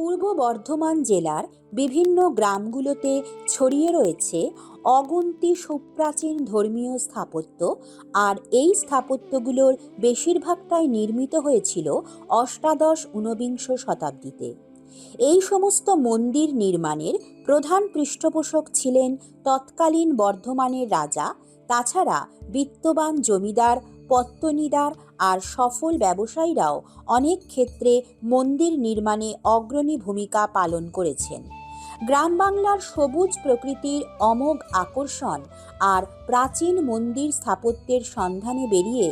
পূর্ব বর্ধমান জেলার বিভিন্ন গ্রামগুলোতে ছড়িয়ে রয়েছে অগুন্তি সুপ্রাচীন ধর্মীয় স্থাপত্য আর এই স্থাপত্যগুলোর বেশিরভাগটাই নির্মিত হয়েছিল অষ্টাদশ ঊনবিংশ শতাব্দীতে। এই সমস্ত মন্দির নির্মাণের প্রধান পৃষ্ঠপোষক ছিলেন তৎকালীন বর্ধমানের রাজা, তাছাড়া বিত্তবান জমিদার পত্তনিদার আর সফল ব্যবসায়ীরাও অনেক ক্ষেত্রে মন্দির নির্মাণে অগ্রণী ভূমিকা পালন করেছেন। গ্রাম বাংলার সবুজ প্রকৃতির অমোঘ আকর্ষণ আর প্রাচীন মন্দির স্থাপত্যের সন্ধানে বেরিয়ে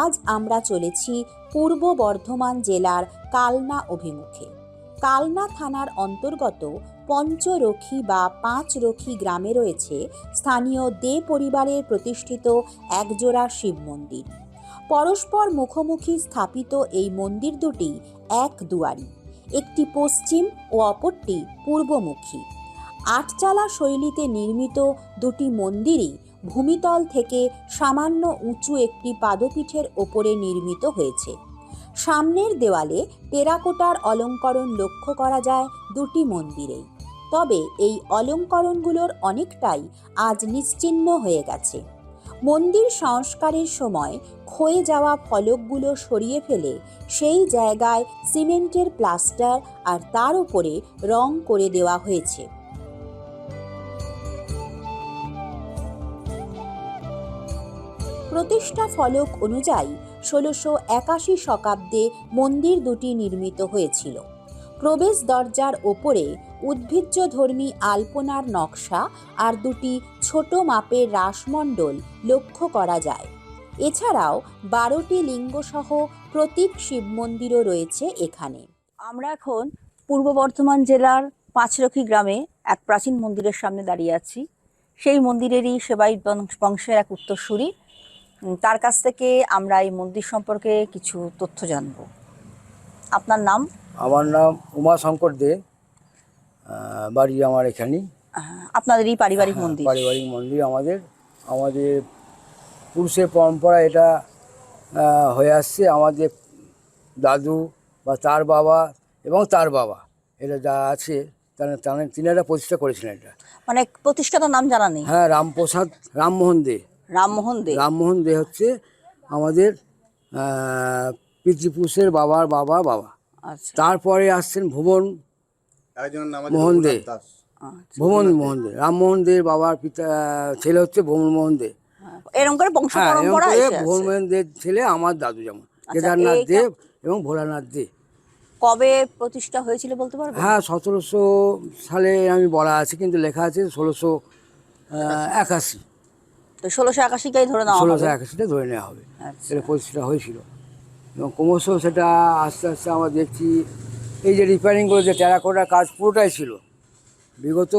আজ আমরা চলেছি পূর্ব বর্ধমান জেলার কালনা অভিমুখে। কালনা থানার অন্তর্গত পঞ্চরখী বা পাঁচরখী গ্রামে রয়েছে স্থানীয় দে পরিবারের প্রতিষ্ঠিত একজোড়া শিব মন্দির। পরস্পর মুখোমুখি স্থাপিত এই মন্দির দুটি এক দুয়ারি, একটি পশ্চিম ও অপরটি পূর্বমুখী। আটচালা শৈলীতে নির্মিত দুটি মন্দিরই ভূমিতল থেকে সামান্য উঁচু একটি পাদপীঠের ওপরে নির্মিত হয়েছে। সামনের দেওয়ালে টেরাকোটার অলঙ্করণ লক্ষ্য করা যায় দুটি মন্দিরেই। তবে এই অলঙ্করণগুলোর অনেকটাই আজ নিশ্চিহ্ন হয়ে গেছে। মন্দির সংস্কারের সময় ক্ষয়ে যাওয়া ফলকগুলো সরিয়ে ফেলে সেই জায়গায় সিমেন্টের প্লাস্টার আর তার উপরে রং করে দেওয়া হয়েছে। প্রতিষ্ঠা ফলক অনুযায়ী ষোলোশো একাশি শতাব্দে মন্দির দুটি নির্মিত হয়েছিল। প্রবেশ দরজার ওপরে উদ্ভিজ্জধর্মী আলপনার নকশা আর দুটি ছোট মাপের রাসমণ্ডল লক্ষ্য করা যায়। এছাড়াও বারোটি লিঙ্গসহ প্রতীক শিব মন্দিরও রয়েছে এখানে। আমরা এখন পূর্ব বর্ধমান জেলার পাঁচরখী গ্রামে এক প্রাচীন মন্দিরের সামনে দাঁড়িয়ে আছি। সেই মন্দিরেরই সেবাই বংশ- বংশের এক উত্তরসূরি। তার কাছ থেকে আমরা এই মন্দির সম্পর্কে কিছু তথ্য জানব। আপনার নাম? আমার নাম উমাশঙ্কর দে। আহ, বাড়ি আমার এখানেই। আপনাদেরই পারিবারিক হ্যাঁ, মন্দির? পারিবারিক মন্দির আমাদের। আমাদের পুরুষের পরম্পরা এটা হয়ে আসছে। আমাদের দাদু বা তার বাবা এবং তার বাবা এটা যা আছে তারা তিনারা প্রতিষ্ঠা করেছিলেন এটা। মানে প্রতিষ্ঠাতার নাম জানা নেই? হ্যাঁ রামপ্রসাদ রামমোহন দে। রামমোহন দে? রামমোহন দে হচ্ছে আমাদের পিতৃপুরুষের বাবার বাবা বাবা। আচ্ছা। তারপরে আসছেন ভুবন মোহন দে। আচ্ছা। ভুবন মোহন দে। রামমোহন দের বাবার পিতা ছেলে হচ্ছে ভুবন মোহন দে। এরকম করে বংশ হ্যাঁ পরম্পরা করে আছে। ভুবন মোহন দের ছেলে আমার দাদু যেমন কেদারনাথ দেব এবং ভোলানাথ দে। কবে প্রতিষ্ঠা হয়েছিল বলতে পারবেন? হ্যাঁ সতেরোশো সালে আমি বলা আছে কিন্তু লেখা আছে ষোলোশো একাশি। তো ষোলোশো একাশিকেই ধরে নেওয়া ষোলোশো একাশিটা ধরে নেওয়া হবে। আচ্ছা। সেটা প্রতিষ্ঠা হয়েছিল। এবং ক্রমশ সেটা আস্তে আস্তে আমরা দেখছি এই যে রিপেয়ারিংগুলো যে টেরাকোটার কাজ পুরোটাই ছিল। বিগত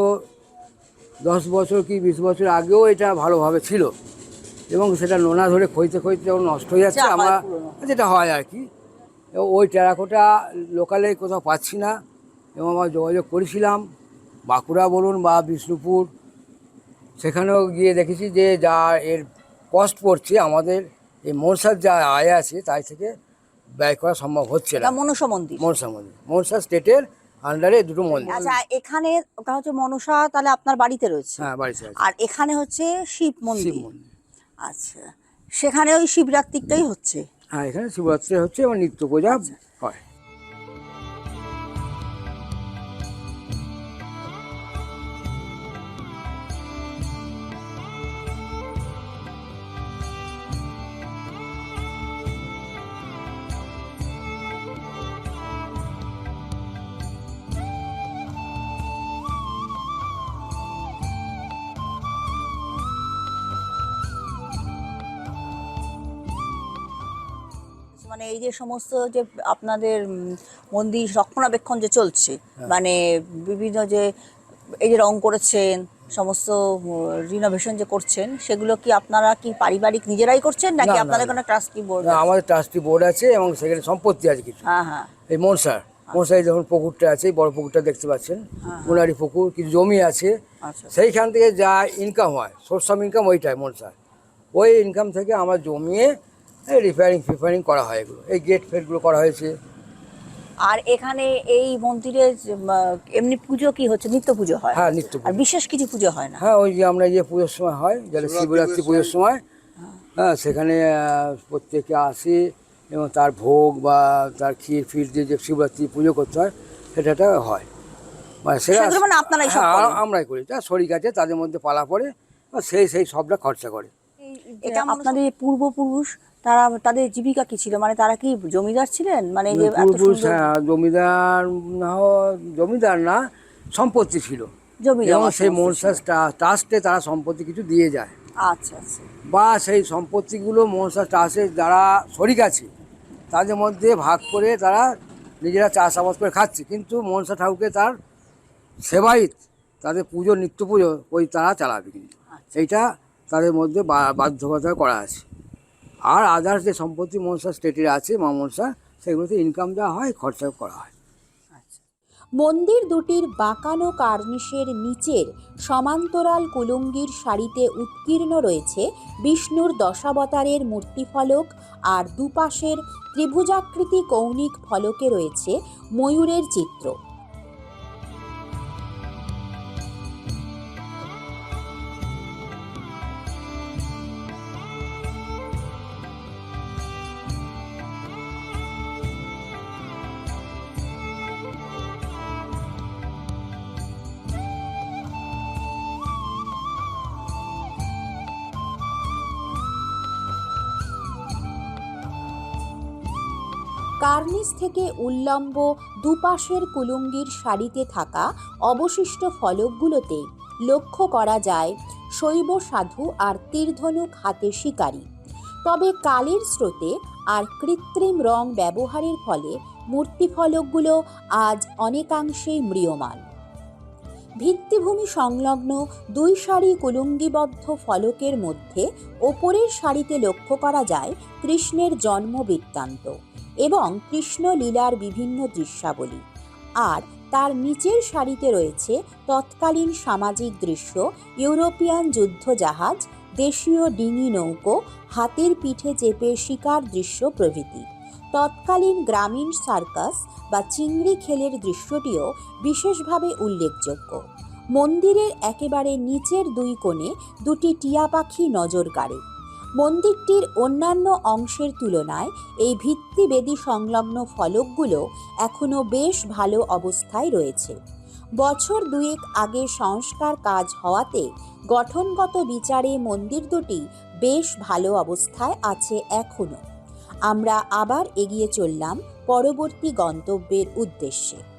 দশ বছর কি বিশ বছর আগেও এটা ভালোভাবে ছিল এবং সেটা নোনা ধরে খইতে খইতে যখন নষ্ট হয়ে যাচ্ছে। আমরা যেটা হয় আর কি। এবং ওই টেরাকোটা লোকালে কোথাও পাচ্ছি না এবং আমরা যোগাযোগ করেছিলাম। বাঁকুড়া বলুন বা বিষ্ণুপুর। সেখানেও গিয়ে দেখেছি যে যা এর কস্ট পড়ছে আমাদের। এই মনসার যা আয় আছে তাই থেকে ব্যয় করা সম্ভব হচ্ছে না। মনসা মন্দির। মনসা মন্দির। মনসা স্টেটের আন্ডারে দুটো মন্দির। আচ্ছা এখানে ওটা হচ্ছে মনসা তাহলে আপনার বাড়িতে রয়েছে? হ্যাঁ বাড়িতে আর এখানে হচ্ছে শিব মন্দির। আচ্ছা সেখানে ওই শিবরাত্রিটাই হচ্ছে? হ্যাঁ এখানে শিবরাত্রি হচ্ছে এবং নিত্য পূজা মানে এই যে সমস্ত যে আপনাদের মন্দির রক্ষণাবেক্ষণ যে চলছে হ্যাঁ। মানে বিভিন্ন যে এই যে রং করেছেন সমস্ত রিনোভেশন যে করছেন সেগুলো কি আপনারা কি পারিবারিক নিজেরাই করছেন নাকি আপনাদের। কোনো ট্রাস্টি বোর্ড না, আমাদের ট্রাস্টি বোর্ড আছে এবং সেখানে সম্পত্তি আছে কিছু। হ্যাঁ হ্যাঁ। এই মনসার। মনসায় যখন পুকুরটা আছে বড় পুকুরটা দেখতে পাচ্ছেন মোনারি পুকুর কিছু জমি আছে। আচ্ছা। সেইখান থেকে যা ইনকাম হয় সোর্স অফ ইনকাম ওইটাই মনসার। ওই ইনকাম থেকে আমরা জমিয়ে রিপেয়ারিং ফিপেয়ারিং করা হয় এগুলো। এই গেট ফেটগুলো করা হয়েছে। আর এখানে এই মন্দিরে এমনি পুজো কি হচ্ছে? নিত্য পুজো হয়? হ্যাঁ নিত্য আর পুজো। বিশেষ কিছু পুজো হয় না? হ্যাঁ ওই যে আমরা যে পুজোর সময় হয় যেটা শিবরাত্রি পুজোর সময় হ্যাঁ। সেখানে প্রত্যেকে আসে এবং তার ভোগ বা তার ক্ষীর ফির দিয়ে যে শিবরাত্রি পুজো করতে হয় সেটা একটা হয়। মানে সেটা মানে আপনারাই হ্যাঁ, আমরাই করি। যা শরিক আছে তাদের মধ্যে পালা পড়ে সেই সেই সবটা খরচা করে। এটা আপনাদের পূর্বপুরুষ তারা তাদের জীবিকা কি ছিল? মানে তারা কি জমিদার ছিলেন? মানে যে হ্যাঁ, জমিদার না জমিদার না সম্পত্তি ছিল। এবং সেই সমস্ত মনসা ট্রাস্টে তারা সম্পত্তি কিছু দিয়ে যায়। আচ্ছা আচ্ছা। বা সেই সম্পত্তিগুলো মনসা ট্রাস্টে যারা শরিক আছে তাদের মধ্যে ভাগ করে তারা নিজেরা চাষাবাদ করে খাচ্ছে। কিন্তু মনসা ঠাকুরকে তার সেবাইত তাদের পুজো নিত্য পুজো ওই তারা চালাবে কিন্তু। আচ্ছা। এইটা তাদের মধ্যে বা- বাধ্যকতা করা আছে। আর আদার্স যে সম্পত্তি মনসা স্টেটের আছে, মা মনসা, সেগুলোতে ইনকাম যা হয়, খরচা করা হয়। মন্দির দুটির বাঁকানো কার্নিশের নিচের সমান্তরাল কুলুঙ্গির সারিতে উৎকীর্ণ রয়েছে বিষ্ণুর দশাবতারের মূর্তিফলক আর দুপাশের ত্রিভুজাকৃতি কৌণিক ফলকে রয়েছে ময়ূরের চিত্র। কার্নিস থেকে উল্লম্ব দুপাশের কুলুঙ্গির সারিতে থাকা অবশিষ্ট ফলকগুলোতে লক্ষ্য করা যায় শৈব সাধু আর তীর্ধনুক হাতে শিকারী। তবে কালের স্রোতে আর কৃত্রিম রং ব্যবহারের ফলে মূর্তিফলকগুলো আজ অনেকাংশেই ম্রিয়মাণ ভিত্তিভূমি সংলগ্ন দুই সারি কুলুঙ্গিবদ্ধ ফলকের মধ্যে ওপরের সারিতে লক্ষ্য করা যায় কৃষ্ণের জন্ম বৃত্তান্ত এবং কৃষ্ণ লীলার বিভিন্ন দৃশ্যাবলী। আর তার নিচের সারিতে রয়েছে তৎকালীন সামাজিক দৃশ্য, ইউরোপিয়ান যুদ্ধজাহাজ, দেশীয় ডিঙি নৌকো, হাতের পিঠে চেপে শিকার দৃশ্য প্রভৃতি। তৎকালীন গ্রামীণ সার্কাস বা চিংড়ি খেলের দৃশ্যটিও বিশেষভাবে উল্লেখযোগ্য। মন্দিরের একেবারে নিচের দুই কোণে দুটি টিয়া পাখি নজর কাড়ে। মন্দিরটির অন্যান্য অংশের তুলনায় এই ভিত্তিবেদী সংলগ্ন ফলকগুলো এখনও বেশ ভালো অবস্থায় রয়েছে। বছর দুয়েক আগে সংস্কার কাজ হওয়াতে গঠনগত বিচারে মন্দির দুটি বেশ ভালো অবস্থায় আছে এখনও। আমরা আবার এগিয়ে চললাম পরবর্তী গন্তব্যের উদ্দেশ্যে।